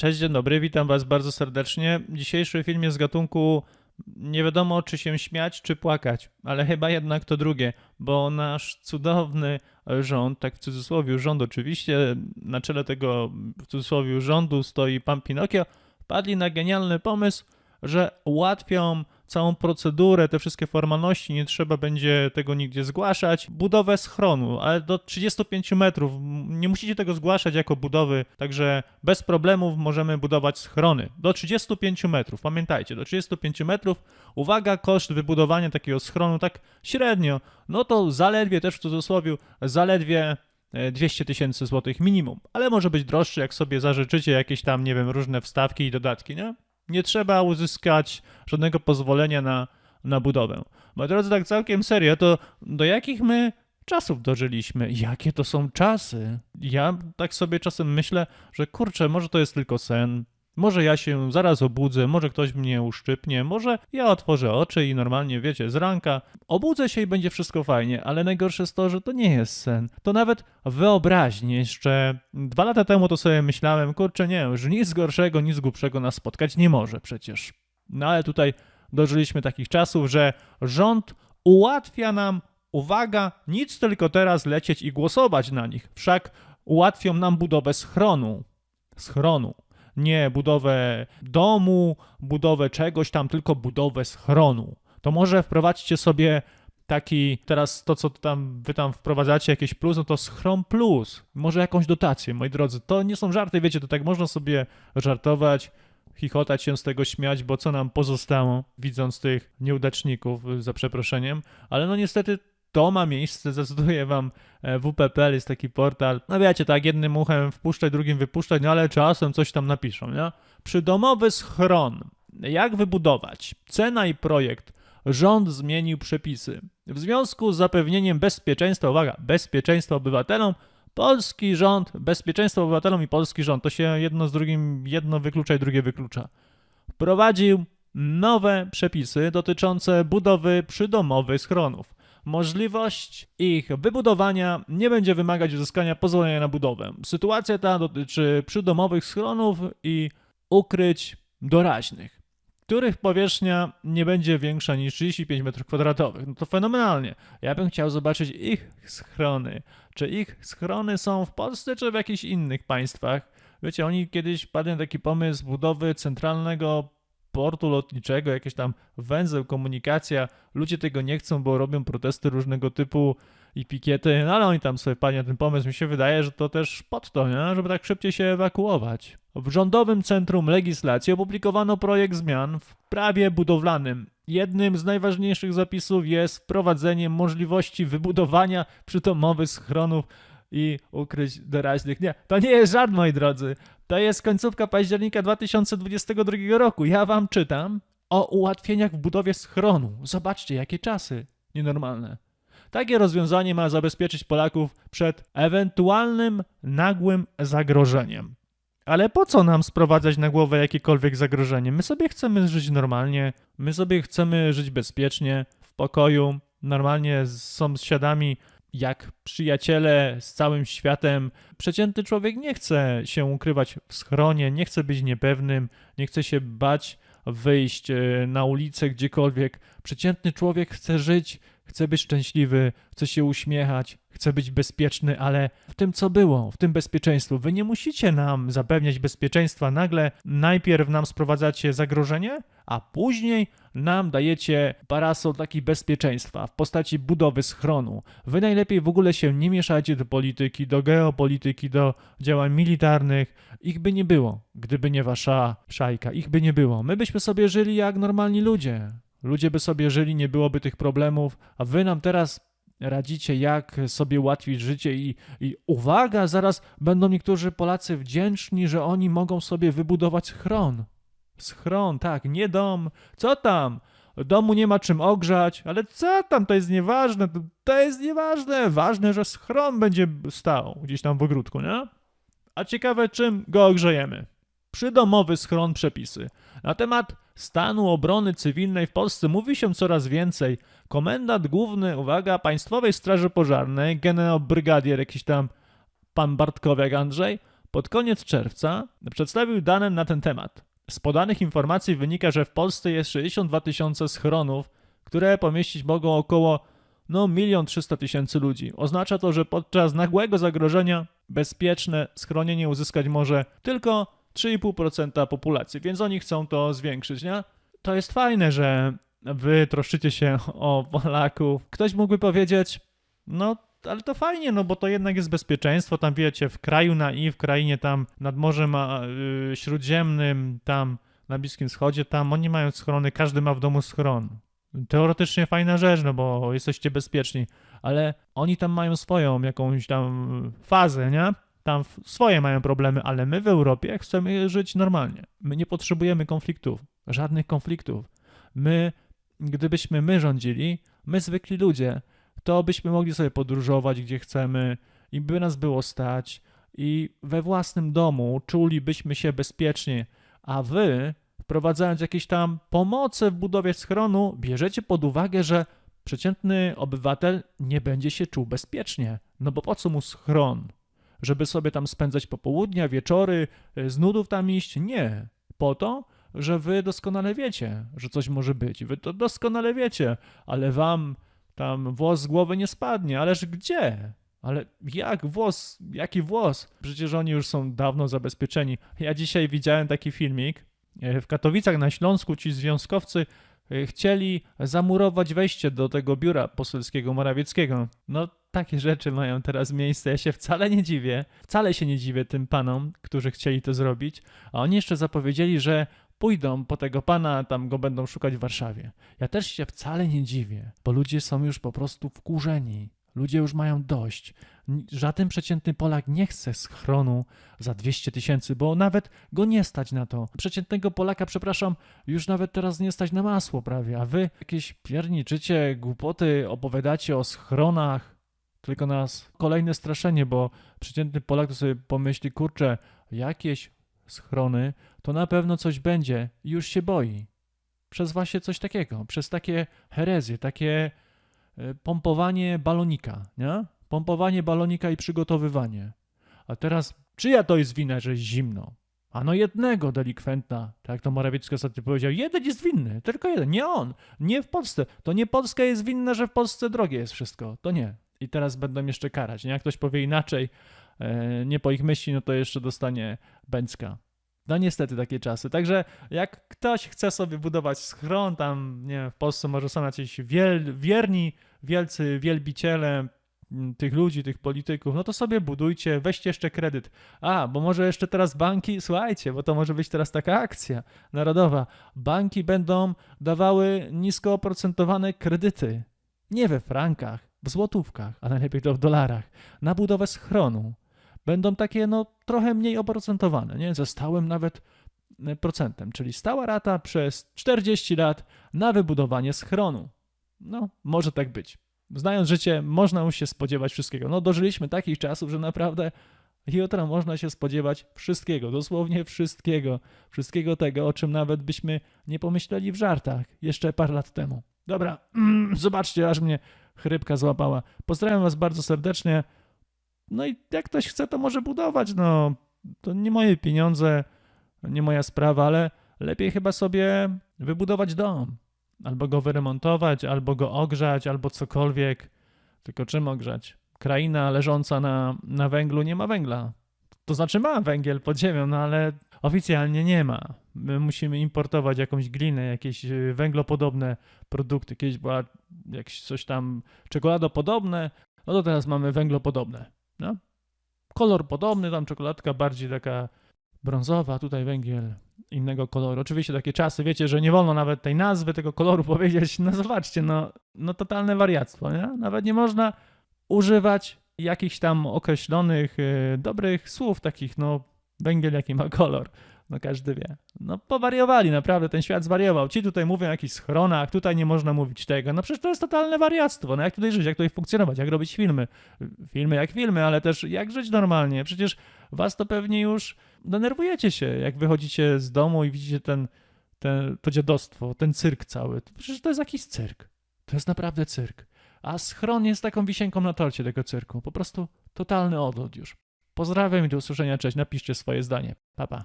Cześć, dzień dobry, witam Was bardzo serdecznie. Dzisiejszy film jest z gatunku nie wiadomo czy się śmiać, czy płakać, ale chyba jednak to drugie, bo nasz cudowny rząd, tak w cudzysłowie rząd oczywiście, na czele tego w cudzysłowie rządu stoi pan Pinokio, wpadli na genialny pomysł, że ułatwią całą procedurę, te wszystkie formalności, nie trzeba będzie tego nigdzie zgłaszać. Budowę schronu, ale do 35 metrów. Nie musicie tego zgłaszać jako budowy, także bez problemów możemy budować schrony. Do 35 metrów, pamiętajcie, do 35 metrów. Uwaga, koszt wybudowania takiego schronu tak średnio, no to zaledwie też w cudzysłowie, zaledwie e, 200 tysięcy złotych minimum, ale może być droższy, jak sobie zażyczycie jakieś tam, nie wiem, różne wstawki i dodatki, nie? Nie trzeba uzyskać żadnego pozwolenia na, na budowę. Moi drodzy, tak całkiem serio, to do jakich my czasów dożyliśmy? Jakie to są czasy? Ja tak sobie czasem myślę, że kurczę, może to jest tylko sen, może ja się zaraz obudzę, może ktoś mnie uszczypnie, może ja otworzę oczy i normalnie, wiecie, z ranka obudzę się i będzie wszystko fajnie, ale najgorsze jest to, że to nie jest sen. To nawet wyobraźnie. Jeszcze dwa lata temu to sobie myślałem, kurczę, nie, już nic gorszego, nic głupszego nas spotkać nie może przecież. No ale tutaj dożyliśmy takich czasów, że rząd ułatwia nam, uwaga, nic tylko teraz lecieć i głosować na nich. Wszak ułatwią nam budowę schronu. Schronu nie budowę domu, budowę czegoś tam, tylko budowę schronu. To może wprowadźcie sobie taki, teraz to, co tam wy tam wprowadzacie, jakieś plus, no to schron plus. Może jakąś dotację, moi drodzy. To nie są żarty, wiecie, to tak można sobie żartować, chichotać się z tego, śmiać, bo co nam pozostało, widząc tych nieudaczników, za przeproszeniem. Ale no niestety to ma miejsce, zdecyduję wam, e, WP.pl jest taki portal, no wiecie, tak jednym uchem wpuszczać, drugim wypuszczać, no ale czasem coś tam napiszą, nie? Przydomowy schron, jak wybudować? Cena i projekt. Rząd zmienił przepisy. W związku z zapewnieniem bezpieczeństwa, uwaga, bezpieczeństwa obywatelom, polski rząd, bezpieczeństwo obywatelom i polski rząd, to się jedno z drugim, jedno wyklucza i drugie wyklucza. Wprowadził nowe przepisy dotyczące budowy przydomowych schronów możliwość ich wybudowania nie będzie wymagać uzyskania pozwolenia na budowę. Sytuacja ta dotyczy przydomowych schronów i ukryć doraźnych, których powierzchnia nie będzie większa niż 35 m2. No to fenomenalnie. Ja bym chciał zobaczyć ich schrony. Czy ich schrony są w Polsce, czy w jakichś innych państwach? Wiecie, oni kiedyś na taki pomysł budowy centralnego portu lotniczego, jakieś tam węzeł, komunikacja. Ludzie tego nie chcą, bo robią protesty różnego typu i pikiety, no ale oni tam sobie padli na ten pomysł. Mi się wydaje, że to też pod to, nie? żeby tak szybciej się ewakuować. W Rządowym Centrum Legislacji opublikowano projekt zmian w prawie budowlanym. Jednym z najważniejszych zapisów jest wprowadzenie możliwości wybudowania przytomowych schronów i ukryć doraźnych. Nie, to nie jest żart, moi drodzy. To jest końcówka października 2022 roku. Ja wam czytam o ułatwieniach w budowie schronu. Zobaczcie, jakie czasy nienormalne. Takie rozwiązanie ma zabezpieczyć Polaków przed ewentualnym nagłym zagrożeniem. Ale po co nam sprowadzać na głowę jakiekolwiek zagrożenie? My sobie chcemy żyć normalnie, my sobie chcemy żyć bezpiecznie, w pokoju, normalnie z sąsiadami, jak przyjaciele z całym światem. Przeciętny człowiek nie chce się ukrywać w schronie, nie chce być niepewnym, nie chce się bać wyjść e, na ulicę gdziekolwiek. Przeciętny człowiek chce żyć, chce być szczęśliwy, chce się uśmiechać, chce być bezpieczny, ale w tym co było, w tym bezpieczeństwu. Wy nie musicie nam zapewniać bezpieczeństwa. Nagle najpierw nam sprowadzacie zagrożenie, a później nam dajecie parasol taki bezpieczeństwa w postaci budowy schronu. Wy najlepiej w ogóle się nie mieszajcie do polityki, do geopolityki, do działań militarnych. Ich by nie było, gdyby nie wasza szajka. Ich by nie było. My byśmy sobie żyli jak normalni ludzie. Ludzie by sobie żyli, nie byłoby tych problemów, a wy nam teraz radzicie, jak sobie ułatwić życie i, i uwaga, zaraz będą niektórzy Polacy wdzięczni, że oni mogą sobie wybudować schron. Schron, tak, nie dom. Co tam? Domu nie ma czym ogrzać, ale co tam, to jest nieważne, to, to jest nieważne. Ważne, że schron będzie stał gdzieś tam w ogródku, nie? A ciekawe, czym go ogrzejemy. Przydomowy schron przepisy. Na temat stanu obrony cywilnej w Polsce mówi się coraz więcej. Komendant główny, uwaga, Państwowej Straży Pożarnej, generał brygadier jakiś tam pan Bartkowiak Andrzej, pod koniec czerwca przedstawił dane na ten temat. Z podanych informacji wynika, że w Polsce jest 62 tysiące schronów, które pomieścić mogą około no, 1 300 tysięcy ludzi. Oznacza to, że podczas nagłego zagrożenia bezpieczne schronienie uzyskać może tylko 3,5% populacji, więc oni chcą to zwiększyć, nie? To jest fajne, że wy troszczycie się o Polaków. Ktoś mógłby powiedzieć, no ale to fajnie, no bo to jednak jest bezpieczeństwo, tam wiecie, w kraju na i, w krainie tam nad Morzem a, y, Śródziemnym, tam na Bliskim Wschodzie, tam oni mają schrony, każdy ma w domu schron. Teoretycznie fajna rzecz, no bo jesteście bezpieczni, ale oni tam mają swoją jakąś tam fazę, nie? Tam swoje mają problemy, ale my w Europie chcemy żyć normalnie. My nie potrzebujemy konfliktów, żadnych konfliktów. My, gdybyśmy my rządzili, my zwykli ludzie, to byśmy mogli sobie podróżować gdzie chcemy i by nas było stać i we własnym domu czulibyśmy się bezpiecznie, a wy, wprowadzając jakieś tam pomoce w budowie schronu, bierzecie pod uwagę, że przeciętny obywatel nie będzie się czuł bezpiecznie. No bo po co mu schron? Żeby sobie tam spędzać popołudnia, wieczory, y, z nudów tam iść? Nie. Po to, że wy doskonale wiecie, że coś może być. Wy to doskonale wiecie, ale wam tam włos z głowy nie spadnie. Ależ gdzie? Ale jak włos? Jaki włos? Przecież oni już są dawno zabezpieczeni. Ja dzisiaj widziałem taki filmik. E, W Katowicach na Śląsku ci związkowcy e, chcieli zamurować wejście do tego biura poselskiego Morawieckiego. No, takie rzeczy mają teraz miejsce. Ja się wcale nie dziwię. Wcale się nie dziwię tym panom, którzy chcieli to zrobić. A oni jeszcze zapowiedzieli, że pójdą po tego pana, tam go będą szukać w Warszawie. Ja też się wcale nie dziwię, bo ludzie są już po prostu wkurzeni. Ludzie już mają dość. Żaden przeciętny Polak nie chce schronu za 200 tysięcy, bo nawet go nie stać na to. Przeciętnego Polaka, przepraszam, już nawet teraz nie stać na masło prawie, a wy jakieś pierniczycie, głupoty, opowiadacie o schronach, tylko nas kolejne straszenie, bo przeciętny Polak to sobie pomyśli, kurczę, jakieś schrony, to na pewno coś będzie i już się boi. Przez właśnie coś takiego, przez takie herezje, takie e, pompowanie balonika, nie? Pompowanie balonika i przygotowywanie. A teraz, czyja to jest wina, że jest zimno? Ano jednego delikwenta, tak to Morawiecki ostatnio powiedział, jeden jest winny, tylko jeden, nie on, nie w Polsce. To nie Polska jest winna, że w Polsce drogie jest wszystko, to nie. I teraz będą jeszcze karać, nie? Jak ktoś powie inaczej, e, nie po ich myśli, no to jeszcze dostanie Bęcka. No niestety takie czasy. Także jak ktoś chce sobie budować schron, tam nie wiem, w Polsce może są jacyś wiel, wierni, wielcy wielbiciele tych ludzi, tych polityków, no to sobie budujcie, weźcie jeszcze kredyt. A, bo może jeszcze teraz banki, słuchajcie, bo to może być teraz taka akcja narodowa. Banki będą dawały nisko oprocentowane kredyty. Nie we frankach, w złotówkach, a najlepiej to w dolarach, na budowę schronu. Będą takie, no, trochę mniej oprocentowane, nie? Ze stałym nawet e, procentem, czyli stała rata przez 40 lat na wybudowanie schronu. No, może tak być. Znając życie, można już się spodziewać wszystkiego. No, dożyliśmy takich czasów, że naprawdę jutro można się spodziewać wszystkiego, dosłownie wszystkiego. Wszystkiego tego, o czym nawet byśmy nie pomyśleli w żartach jeszcze parę lat temu. Dobra, zobaczcie, aż mnie chrypka złapała. Pozdrawiam Was bardzo serdecznie. No i jak ktoś chce, to może budować. No, to nie moje pieniądze, nie moja sprawa, ale lepiej chyba sobie wybudować dom. Albo go wyremontować, albo go ogrzać, albo cokolwiek. Tylko czym ogrzać? Kraina leżąca na, na węglu nie ma węgla. To znaczy ma węgiel pod ziemią, no ale oficjalnie nie ma. My musimy importować jakąś glinę, jakieś y, węglopodobne produkty. Kiedyś była jakieś coś tam czekoladopodobne, no to teraz mamy węglopodobne. No? Kolor podobny, tam czekoladka bardziej taka brązowa, tutaj węgiel innego koloru. Oczywiście takie czasy, wiecie, że nie wolno nawet tej nazwy tego koloru powiedzieć. No zobaczcie, no, no totalne wariactwo, nie? Nawet nie można używać jakichś tam określonych e, dobrych słów takich, no węgiel jaki ma kolor. No każdy wie. No powariowali, naprawdę, ten świat zwariował. Ci tutaj mówią o jakichś schronach, tutaj nie można mówić tego. No przecież to jest totalne wariactwo. No jak tutaj żyć, jak tutaj funkcjonować, jak robić filmy. Filmy jak filmy, ale też jak żyć normalnie. Przecież was to pewnie już denerwujecie się, jak wychodzicie z domu i widzicie ten, ten, to dziadostwo, ten cyrk cały. Przecież to jest jakiś cyrk. To jest naprawdę cyrk. A schron jest taką wisienką na torcie tego cyrku. Po prostu totalny odlot już. Pozdrawiam i do usłyszenia, cześć, napiszcie swoje zdanie. Pa, pa.